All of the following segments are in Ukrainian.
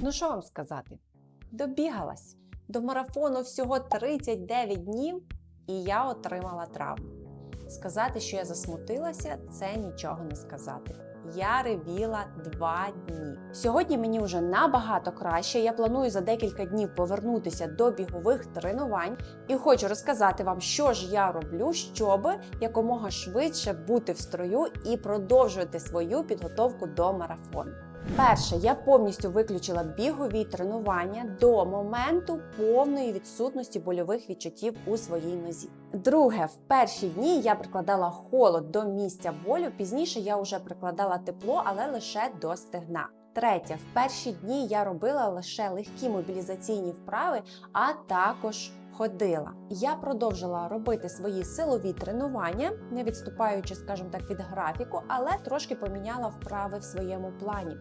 Ну що вам сказати? Добігалась. До марафону всього 39 днів, і я отримала травму. Сказати, що я засмутилася, це нічого не сказати. Я ревіла два дні. Сьогодні мені вже набагато краще. Я планую за декілька днів повернутися до бігових тренувань і хочу розказати вам, що ж я роблю, щоб якомога швидше бути в строю і продовжувати свою підготовку до марафону. Перше, я повністю виключила бігові тренування до моменту повної відсутності больових відчуттів у своїй нозі. Друге, в перші дні я прикладала холод до місця болю. Пізніше я вже прикладала тепло, але лише до стегна. Третє, в перші дні я робила лише легкі мобілізаційні вправи, а також ходила. Я продовжила робити свої силові тренування, не відступаючи, скажімо так, від графіку, але трошки поміняла вправи в своєму плані.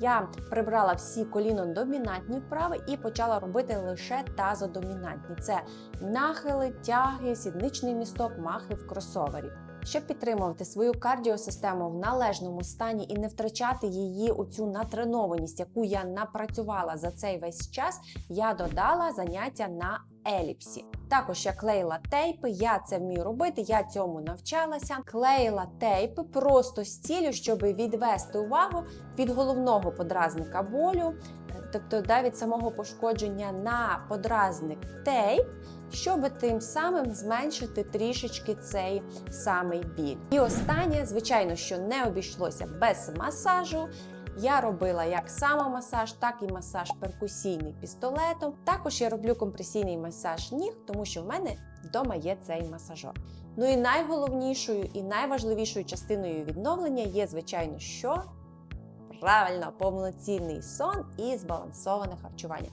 Я прибрала всі коліно-домінантні вправи і почала робити лише тазодомінантні. Це нахили, тяги, сідничний місток, махи в кросовері. Щоб підтримувати свою кардіосистему в належному стані і не втрачати її у цю натренованість, яку я напрацювала за цей весь час, я додала заняття на еліпсі. Також я клеїла тейпи, я це вмію робити, я цьому навчалася. Клеїла тейпи просто з ціллю, щоб відвести увагу від головного подразника болю, тобто да, від самого пошкодження на подразник тейп, щоб тим самим зменшити трішечки цей самий біль. І останнє, звичайно, що не обійшлося без масажу. Я робила як самомасаж, так і масаж перкусійний пістолетом. Також я роблю компресійний масаж ніг, тому що в мене вдома є цей масажор. Ну і найголовнішою і найважливішою частиною відновлення є, звичайно, що правильно повноцінний сон і збалансоване харчування.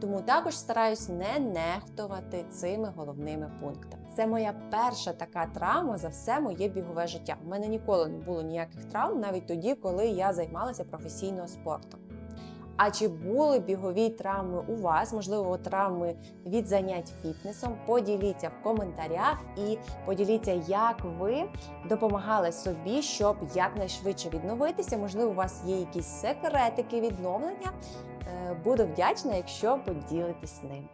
Тому також стараюсь не нехтувати цими головними пунктами. Це моя перша така травма за все моє бігове життя. У мене ніколи не було ніяких травм, навіть тоді, коли я займалася професійно спортом. А чи були бігові травми у вас? Можливо, травми від занять фітнесом? Поділіться в коментарях і поділіться, як ви допомагали собі, щоб якнайшвидше відновитися. Можливо, у вас є якісь секретики відновлення. Е, Буду вдячна, якщо поділитесь ним.